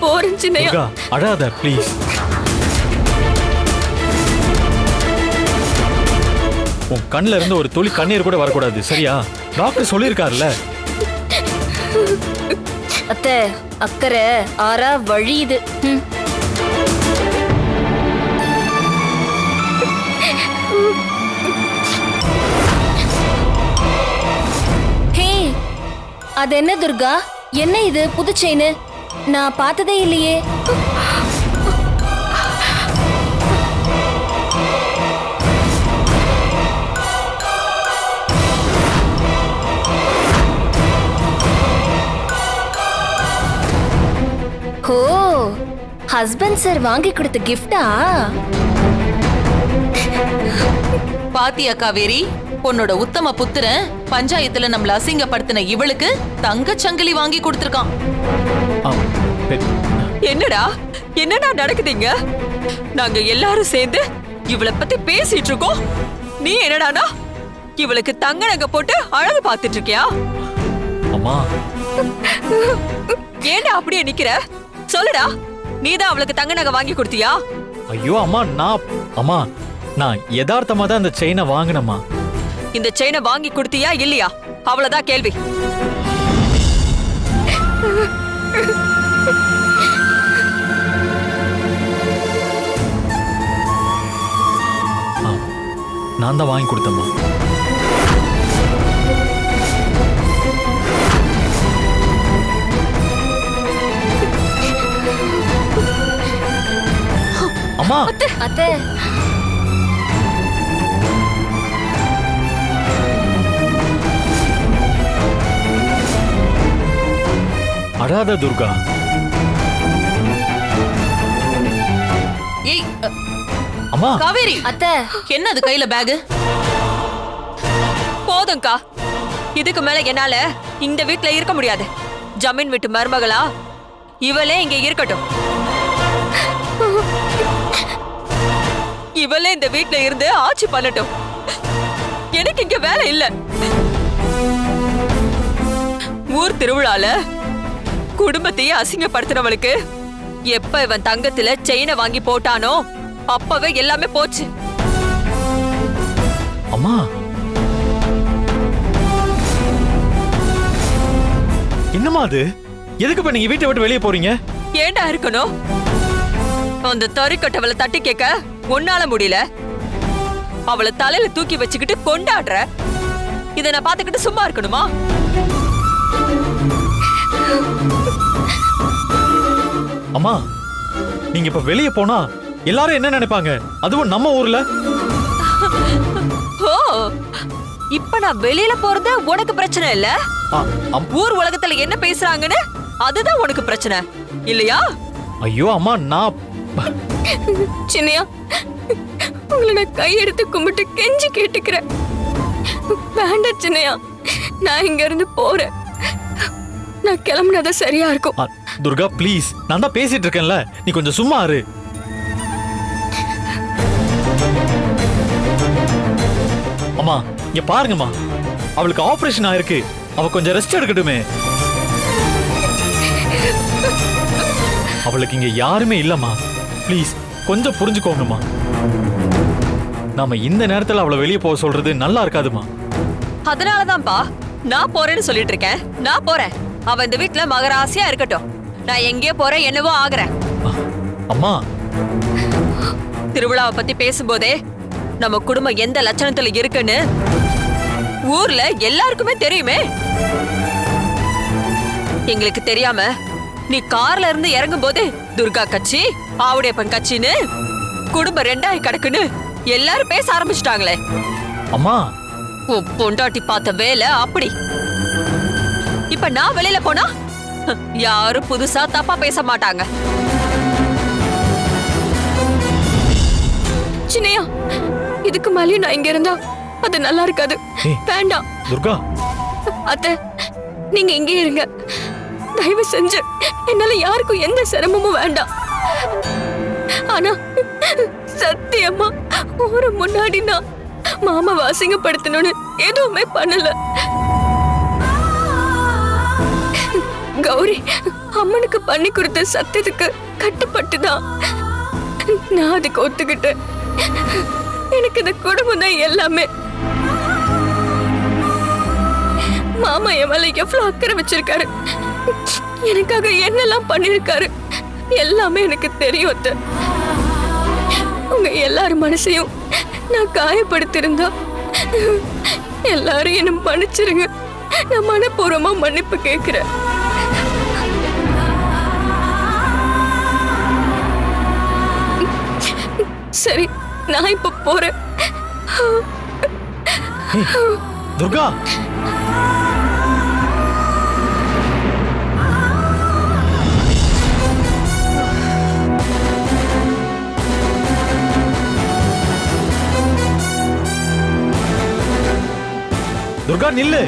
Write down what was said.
போறேன் சின்னையா துர்கா அழாத ப்ளீஸ் உன் கண்ணுல இருந்து ஒரு துளி கண்ணீர் கூட வரக்கூடாது சரியா? டாக்டர் சொல்லியிருக்காருல்ல. அத்தை அக்கறை ஆறா வழியுது ம். ஹே அது என்ன துர்கா? என்ன இது புது செயின் நான் பார்த்ததே இல்லையே. ஓ ஹஸ்பண்ட் சார் வாங்கி கொடுத்த கிஃப்டா பாத்தியா காவேரி உன்னோட உத்தம புத்திரன் பஞ்சாயத்துல நம்மள அசிங்கப்படுத்தின இவளுக்கு தங்கச் சங்கிலி வாங்கி கொடுத்திருக்கான். என்னடா? என்னடா நடக்குதுங்க? நாங்க எல்லாரும் சேர்ந்து இவளை பத்தி பேசிட்டு இருக்கோம் நீ என்னடானா? இவளுக்கு தங்க நகை போட்டு அழகு பார்த்துட்டு இருக்கியா அம்மா. ஏன்டா அப்படியே நிக்கிற? சொல்லுடா. நீதான் அவளுக்கு தங்க நகை வாங்கி கொடுத்தியா? ஐயோ அம்மா நான் அம்மா நான் யதார்த்தமா தான் இந்த செயினை வாங்கினம்மா. இந்த செயினை வாங்கி கொடுத்தியா இல்லையா? அவ்வளவுதான் கேள்வி. நான் தான் வாங்கி கொடுத்தேம்மா. அம்மா! அத்தை அழாத துர்கா. ஏய் அம்மா. காவேரி. அத்தை. என்னது கையில பேகு? போதும்க்கா. இதுக்கு மேல என்னால இந்த வீட்ல இருக்க முடியாது. ஜமீன் வீட்டு மருமகளா இவளே இங்க இருக்கட்டும். இவளே இந்த வீட்ல இருந்து ஆட்சி பண்ணட்டும். எனக்கு இங்க வேலை இல்ல. ஊர் திருவிழால குடும்பத்தையே அசிங்கப்படுத்துறவளுக்கு? எப்ப இவன் தங்கத்துல செயினை வாங்கி போட்டானோ அப்பவே எல்லாமே போச்சு. அம்மா. என்னம்மா அது? எதுக்கு இப்ப நீங்க வீட்டை விட்டு வெளியே போறீங்க? ஏண்டா இருக்கணும்? அந்த தறிக்கட்டவளை தட்டி கேட்க உன்னால முடியல. அவளை தலையில தூக்கி வச்சுக்கிட்டு கொண்டாடுற. இத நான் பாத்துக்கிட்டு சும்மா இருக்கணுமா? அம்மா நீங்க இப்ப வெளியே போனா எல்லாரும் என்ன நினைப்பாங்க? அதுவும் நம்ம ஊர்ல? ஓ இப்ப நான் வெளியில போறது உனக்கு பிரச்சனை இல்ல? ஊர் உலகத்துல என்ன பேசுறாங்கன்னு அதுதான் உனக்கு பிரச்சனை. இல்லையா? ஐயோ அம்மா நான் சின்னையா உங்களை நான் கையெடுத்து கும்பிட்டு கெஞ்சி கேட்டுக்கிறேன். வேண்டாம் சின்னையா நான் இங்க இருந்து போறேன். நான் கிளம்புனதா சரியா இருக்கும். துர்கா ப்ளீஸ் நான் தான் பேசிட்டு இருக்கேன்ல. நீ கொஞ்சம் சும்மா இரு. அம்மா இங்க பாருங்கம்மா. அவளுக்கு ஆபரேஷன் ஆயிருக்கு. அவ கொஞ்சம் ரெஸ்ட் எடுக்கட்டுமே. அவளுக்கு இங்க யாருமே இல்லம்மா. ப்ளீஸ் கொஞ்சம் புரிஞ்சுக்கோங்கம்மா. நாம இந்த நேரத்துல அவளை வெளியே போக சொல்றது நல்லா இருக்காதுமா அதனாலதான்ப்பா நான் போறேன்னு சொல்லிட்டு இருக்கேன். நான் போறேன். அவ இந்த வீட்ல மகராசியா இருக்கட்டும். நான் எங்கேயோ போறேன் என்னவோ ஆகுறேன். அம்மா. திருவிழாவை பத்தி பேசும்போதே நம்ம குடும்பம் எந்த லட்சணத்துல இருக்குன்னு ஊர்ல எல்லாருக்குமே தெரியுமே. எங்களுக்கு தெரியாம நீ கார்ல இருந்து இறங்கும் போது துர்கா கட்சி ஆவுடையப்பன் கட்சின்னு குடும்பம் ரெண்டாயி கிடக்குன்னு எல்லாரும் பேச ஆரம்பிச்சிட்டாங்களே. அம்மா. உன் பொண்டாட்டி பார்த்த வேலை அப்படி. இப்ப நான் வெளியில போனா? யாரும் புதுசா தப்பா பேச மாட்டாங்க. சின்னையா இதுக்கு மேலேயும் நான் இங்க இருந்தா அது நல்லா இருக்காது. வேண்டாம். துர்கா. அத்தை நீங்க இங்கே இருங்க. தயவு செஞ்சு என்னால யாருக்கும் எந்த சிரமமும் வேண்டாம். ஆனா சத்தியமா ஒரு முன்னாடி நான் மாமாவை அசிங்கப்படுத்தணும்னு எதுவுமே பண்ணல. கௌரி அம்மனுக்கு பண்ணி கொடுத்த சத்தியத்துக்கு கட்டுப்பட்டு தான் நான் அதுக்கு ஒத்துக்கிட்டேன். எனக்கு இந்த குடும்பம் தான் எல்லாமே. மாமா என் மேல எவ்வளவு அக்கறை வச்சிருக்காரு. எனக்காக என்னெல்லாம் பண்ணிருக்காரு எல்லாமே எனக்கு தெரியும் அத்த. உங்க எல்லார் மனசையும் நான் காயப்படுத்திருந்தா எல்லாரும் என்ன மன்னிச்சிருங்க. நான் மனப்பூர்வமா மன்னிப்பு கேட்கிறேன். நான் இப்ப போறேன். துர்கா. துர்கா நில்லு.